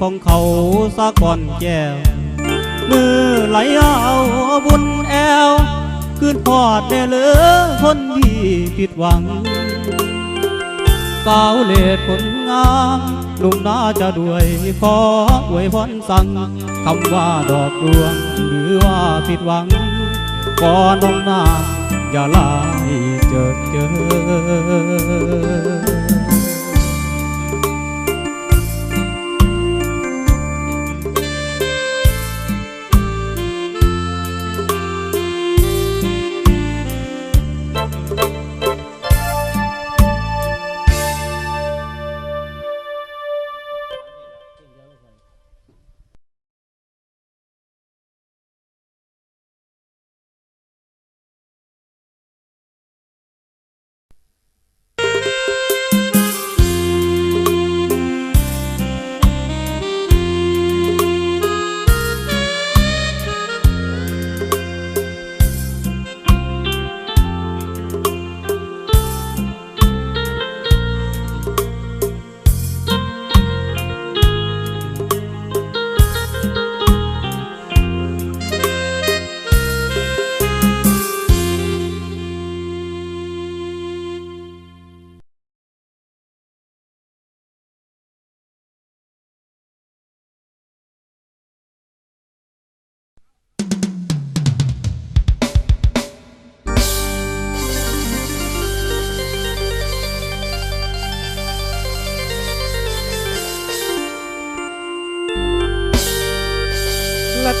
ของเขาสะก่อนแก้ว มือไหลเอาบุญแอวขึ้นพอดแน่เหลือคนที่ผิดหวัง สาวเลดผลงามหนุ่มน่าจะด้วยขออวยพรสั่งคำว่าดอกดวง หรือว่าผิดหวังก่อนน้องนาอย่าลายเจอเจอ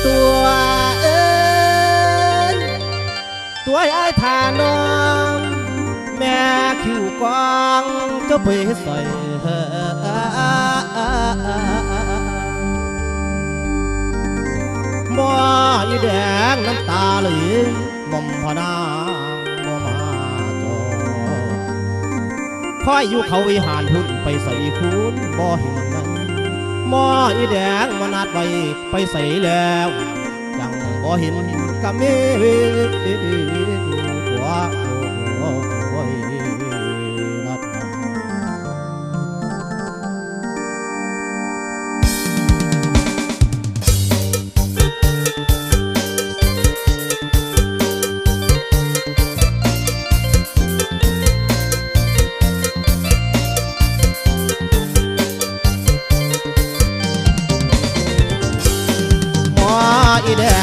ตัวเอ้ยตัวไอ้ทานอมแม่คิวกวางจะไปใส่บ่อีแดงน้ำตาไหลมอมพนางบ่มาจอคอยอยู่เขาวิหารพุ่นไปใส่คุณบ่เห็น มออีแดงมานัดไปไปใส่แล้วยังบ่เห็นกะมีหัว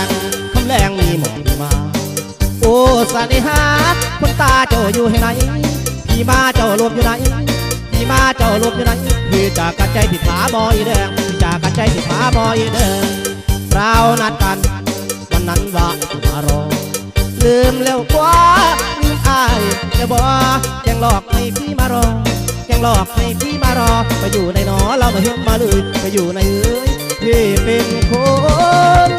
งคำแรงมีหมอพี่มา โอ้สันนิหาคนตาเจ้าอยู่ให้ไหนพี่มาเจ้าหลบอยู่ไหนพี่มาเจ้าหลบอยู่ไหนพี่จากกันใจที่ขาบอยแดงพี่จากกันใจที่ขาบอยแดงเรานัดกันวันนั้นว่ามารอลืมแล้วกว่าลืมอายจะบอกยังหลอกให้พี่มารอยังหลอกให้พี่มารอไปอยู่ในนอเรามาเฮือมาเลยไปอยู่ในเอ้ยพี่เป็นคน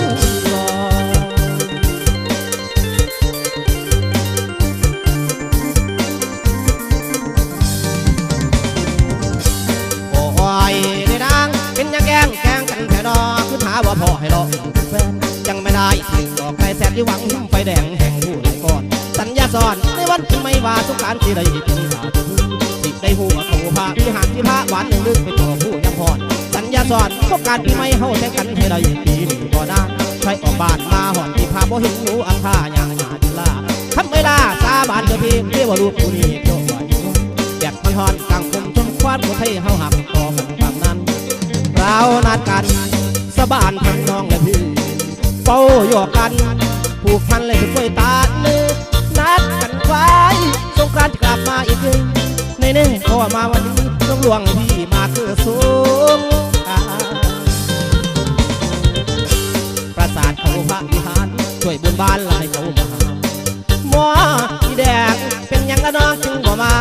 ที่หวังหิ้มไฟแดงแห่งผู้ไหลก่อน สัญญาสอนในวันที่ไม่ว่าสุกการที่ได้เป็นสาวสิได้หูว่าเขาพาพิหารที่พระหวานหนึ่งลึกไปตัวผู้ยังพรสัญญาสอนพบการปีไม่เฮาแข่งกันให้ได้ปีหนี้ก็ได้ใครออกบ้านมาหอนที่พาบ่เห็นหนูอังคาอย่างหาจุฬาคำเวลาสาบานเจะเพียงเรียกว่าลูกผู้นี้เจ้าไหวแยกมันหอนกลางคุมชนควานผู้ไทยเฮาหักต่อกันฝั่งนั้นเรานัดกันสบานทั้งน้อง เป้าหยอกกัน ผูกพันเลยถึงกล้วยตาเนื้อนัดกันไว้สงกรานต์จะกลับมาอีกเลยในเน่พราะว่ามาวันนี้ต้องลวงพี่มาคือสูงประสาทเขาพระวิหารช่วยบุญบ้านละให้เขามาหาหมออีแดงเป็นยังละนองจึงบ่มา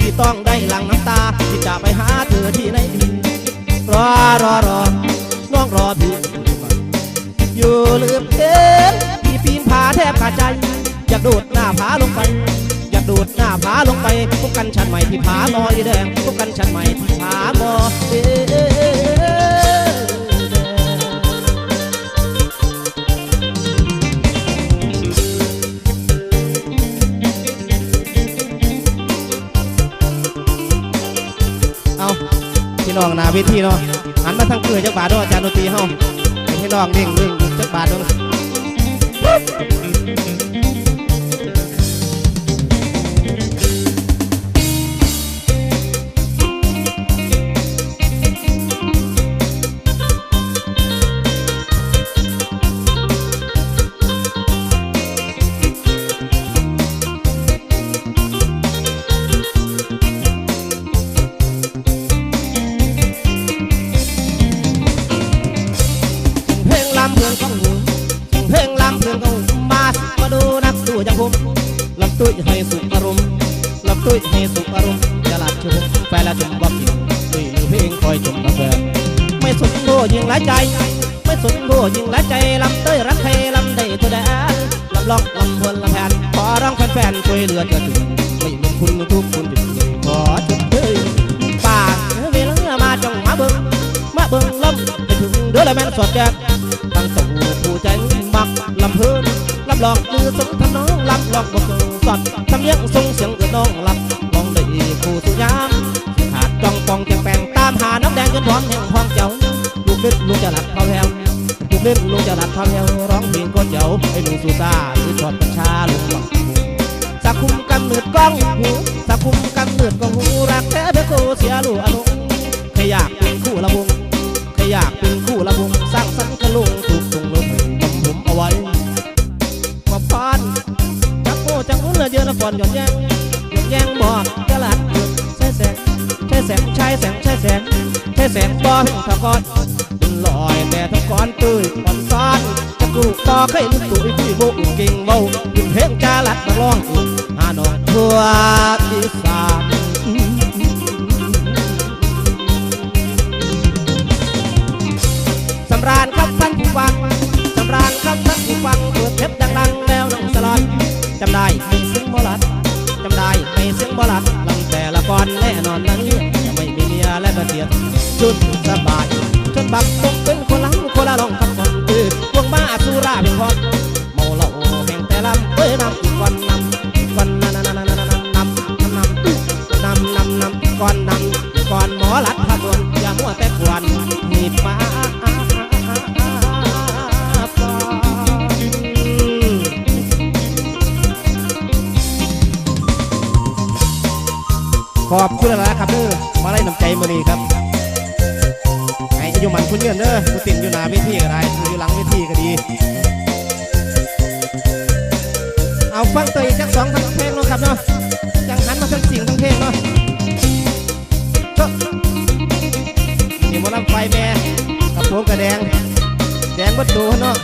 ที่ต้องได้หลังน้ำตาที่จะไปหาเธอที่ไหนรอรอรอ นพี่ปีนผาแทบขาดใจ อยากโดดหน้าผาลงไป อยากโดดหน้าผาลงไปพบกันชั้นใหม่ที่ผาหมออีแดงพบกันชั้นใหม่ที่ผาหมอเด้อเอาพี่น้องนาเวทีเนาะหันมาทั้งเกลือจักบาทด้วยอาจารย์ดนตรีเฮาให้น้องเด้งเด้งจักบาทด้วย Música ភពលំទួចហើយសុខអរំលំទួចហើយសុខអរំចលាជុំបែលាជុំបបពីពីហៀងខ້ອຍជុំដល់វែងមិនសុខគួរយើងឡាយចៃមិនសុខគួរយើងឡាយចៃលំទួយរកហេលំដេទៅដែរលំឡកលំហួនលំហានបរងแฟนๆជួយលឿនទៅមិនមានគុណទុកគុណជំនួយខอជុំទេបាទវាលមកចង់មកបឹងមកបឹងលំទៅជុំដល់តែមិនសត់ចាក់តាំងទៅผู้ใจมักลำเพิ่นลำหลอกมือสม ทำน้องลองบกสอดทำเลี้ยงทรงเสียงเอือน้องลำมองได้คู่สุยามขาดจ้องปองแจงแปงตามหาน้ำแดงจนร้อมแห่งพองเจ้าลูกเล่นลูกจะหลัดเขาแถวลูกเล่นลูกจะหลัดเขาแถวร้องเพลงก็เจ้าให้ลุงสุซาหรือชอดกัญชาลุงหวังสักคุมกำเนิดกล้องหูสักคุมกำเนิดกล้องหูรักแท้เพื่อโคเสียลูกอนุใครอยากเป็นคู่ละวงใครอยากเป็นคู่ละวงสร้างสรรค์กระลุงถูกตรงลงทำผมเอาไว้ กมุนเละนะฟอนหย่อนแยงหย่อนแยงบอกกระลัดใช่แสงใช่แสงใช่แสงใช่แสงใช่แสงบอเห็นตะกอนลอยแต่ทั้งก้อนตื้ยอ่อนซ้อนจะกูต่อเคยลุกตุ้ยคุยโบอุ่นเก่งเบาขึ้นเพลงจาลัดมาร้องอีกหาหนองทั่วอีสานสำราญครับท่านผู้ฟังสำราญครับท่านผู้ฟังเปิดเทปดังๆแล้วน้องสลอนจำได้ นแน่นอนนั้นจะไม่มีเมียและประเสียจุดสบายจนบักตกเป็นคนหลังคนละลองคำก่อนคือพวกบ้าสุราเป็นพอเมาเหล้าแห่งแต่ลำเอ้ยนำอีกวันนำกวันนำนำนำนำนำนำนำนำนำนำนำก่อนนำก่อนหมอลัดพาดวนอย่ามัวแต่ควัน ขอบคุณหลายๆครับเด้อมาไล่น้ำใจมือนี้ครับให้อยู่มันคุณเงินเด้อผู้ติดอยู่หน้าเวทีก็ได้อยู่หลังเวทีก็ดี เอาฟังเตยอีกสักสองสามเพลงเนาะครับเนาะจังหันมาทั้งเสียงทั้งเพลงเนาะเจ้านี่หมอลำไฟแม่กับโพงกระแดง แดงวัดดูเนาะ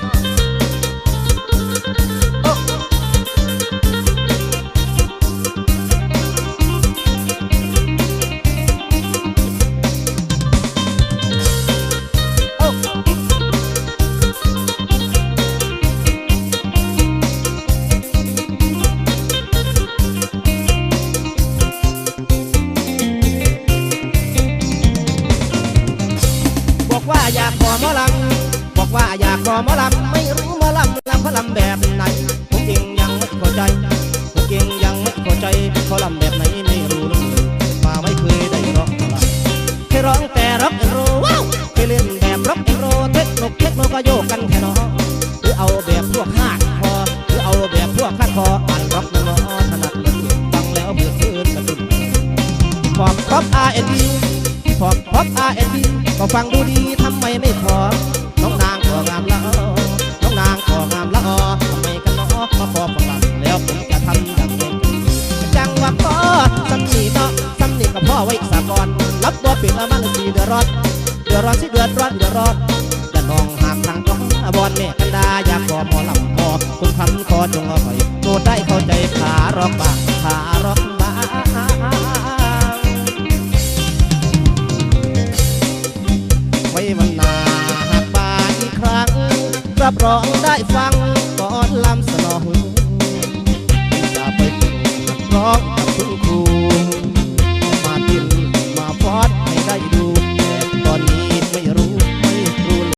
บอกว่าอยากขอหมอลำบอกว่าอยากขอหมอลำไม่รู้หมอลำลำพลำแบบไหนผมเองยังไม่เข้าใจผมเองยังไม่เข้าใจเขาลำแบบไหนไม่รู้เลยมาไม่เคยได้ร้องหมอลำเคยร้องแต่ร็อกแอนโรว้าวเคยเล่นแบบร็อกแอนโรเทคโนเทคโนก็โยกกันแค่นอหรือเอาแบบพวกฮาดคอหรือเอาแบบพวกคาดคออ่านร็อกนั่นเนาะถนัดเลยฟังแล้วเบื่อเกินกระตุ้นพอปป๊อป R&B พอปป๊อป R&B ก็ฟังดูดีทำไมไม่ขอน้องนางก็งามละออน้องนางก็งามละออทำไมกันนาะมาขอฟังลำแล้วผมจะทำอย่างไรกันดีจังว่าพ่อสำนีเนาะสำนีกับพ่อไว้สากอนรับบ่เป็นอามันสีเดือดร้อนเดือดร้อนสิเดือดร้อนเดือดร้อนจะนองหากทางก็บอลแม่กันดาอยากขอหมอลำพอคุณพันขอจงเอาไปโปรดได้เข้าใจขารอกบ้างขารอกบ้ากมาอีกครั้ง รับรองได้ฟัง